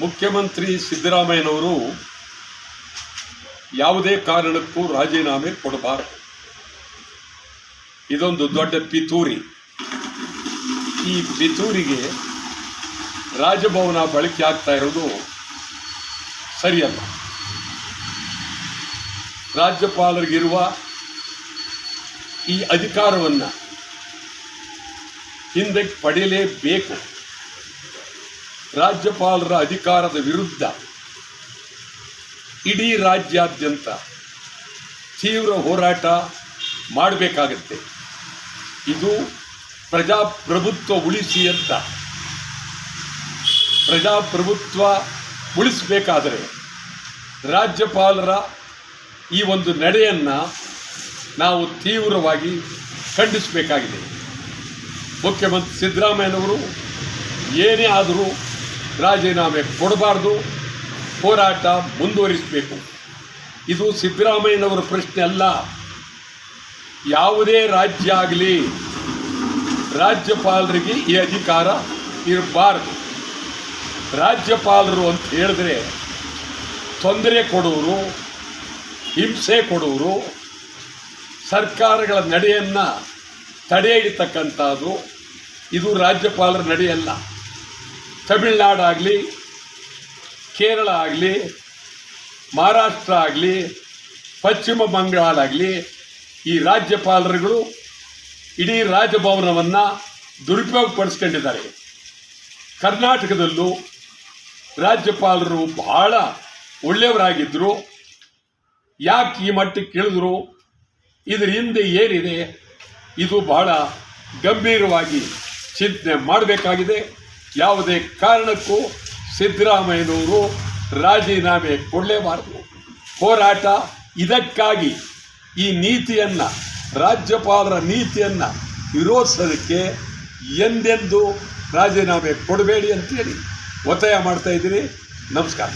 ಮುಖ್ಯಮಂತ್ರಿ ಸಿದ್ದರಾಮಯ್ಯನವರು ಯಾವುದೇ ಕಾರಣಕ್ಕೂ ರಾಜೀನಾಮೆ ಕೊಡಬಾರದು. ಇದೊಂದು ದೊಡ್ಡ ಪಿತೂರಿ. ಈ ಪಿತೂರಿಗೆ ರಾಜಭವನ ಬಳಕೆ ಆಗ್ತಾ ಇರೋದು ಸರಿಯಲ್ಲ. ರಾಜ್ಯಪಾಲರಿಗಿರುವ ಈ ಅಧಿಕಾರವನ್ನು ಹಿಂದಕ್ಕೆ ಪಡೆಯಲೇಬೇಕು. ರಾಜ್ಯಪಾಲರ ಅಧಿಕಾರದ ವಿರುದ್ಧ ಇಡೀ ರಾಜ್ಯಾದ್ಯಂತ ತೀವ್ರ ಹೋರಾಟ ಮಾಡಬೇಕಾಗತ್ತೆ. ಇದು ಪ್ರಜಾಪ್ರಭುತ್ವ ಉಳಿಸಿ ಅಂತ. ಪ್ರಜಾಪ್ರಭುತ್ವ ಉಳಿಸಬೇಕಾದರೆ ರಾಜ್ಯಪಾಲರ ಈ ಒಂದು ನಡೆಯನ್ನು ನಾವು ತೀವ್ರವಾಗಿ ಖಂಡಿಸಬೇಕಾಗಿದೆ. ಮುಖ್ಯಮಂತ್ರಿ ಸಿದ್ದರಾಮಯ್ಯನವರು ಏನೇ ಆದರೂ ರಾಜೀನಾಮೆ ಕೊಡಬಾರ್ದು, ಹೋರಾಟ ಮುಂದುವರಿಸಬೇಕು. ಇದು ಸಿದ್ದರಾಮಯ್ಯನವರ ಪ್ರಶ್ನೆ ಅಲ್ಲ. ಯಾವುದೇ ರಾಜ್ಯ ಆಗಲಿ, ರಾಜ್ಯಪಾಲರಿಗೆ ಈ ಅಧಿಕಾರ ಇರಬಾರ್ದು. ರಾಜ್ಯಪಾಲರು ಅಂತ ಹೇಳಿದ್ರೆ ತೊಂದರೆ ಕೊಡುವರು ಹಿಂಸೆ ಕೊಡುವರು ಸರ್ಕಾರಗಳ ನಡೆಯನ್ನು ತಡೆ ಹಿಡಿತಕ್ಕಂಥದ್ದು ಇದು ರಾಜ್ಯಪಾಲರ ನಡೆಯಲ್ಲ. ತಮಿಳುನಾಡಾಗಲಿ ಕೇರಳ ಆಗಲಿ, ಮಹಾರಾಷ್ಟ್ರ ಆಗಲಿ, ಪಶ್ಚಿಮ ಬಂಗಾಳ ಆಗಲಿ, ಈ ರಾಜ್ಯಪಾಲರುಗಳು ಇಡೀ ರಾಜಭವನವನ್ನು ದುರುಪಯೋಗಪಡಿಸ್ಕೊಂಡಿದ್ದಾರೆ. ಕರ್ನಾಟಕದಲ್ಲೂ ರಾಜ್ಯಪಾಲರು ಬಹಳ ಒಳ್ಳೆಯವರಾಗಿದ್ದರು ಯಾಕೆ ಈ ಮಟ್ಟಕ್ಕೆ ಇಳಿದ್ರು? ಇದರ ಹಿಂದೆ ಏನಿದೆ? ಇದು ಬಹಳ ಗಂಭೀರವಾಗಿ ಚಿಂತನೆ ಮಾಡಬೇಕಾಗಿದೆ. ಯಾವುದೇ ಕಾರಣಕ್ಕೂ ಸಿದ್ದರಾಮಯ್ಯನವರು ರಾಜೀನಾಮೆ ಕೊಡಲೇಬಾರದು. ಹೋರಾಟ ಇದಕ್ಕಾಗಿ ಈ ನೀತಿಯನ್ನು, ರಾಜ್ಯಪಾಲರ ನೀತಿಯನ್ನು ವಿರೋಧಿಸೋದಕ್ಕೆ ಎಂದೆಂದು ರಾಜೀನಾಮೆ ಕೊಡಬೇಡಿ ಅಂತೇಳಿ ಒತ್ತಾಯ ಮಾಡ್ತಾ ಇದ್ದೀನಿ. ನಮಸ್ಕಾರ.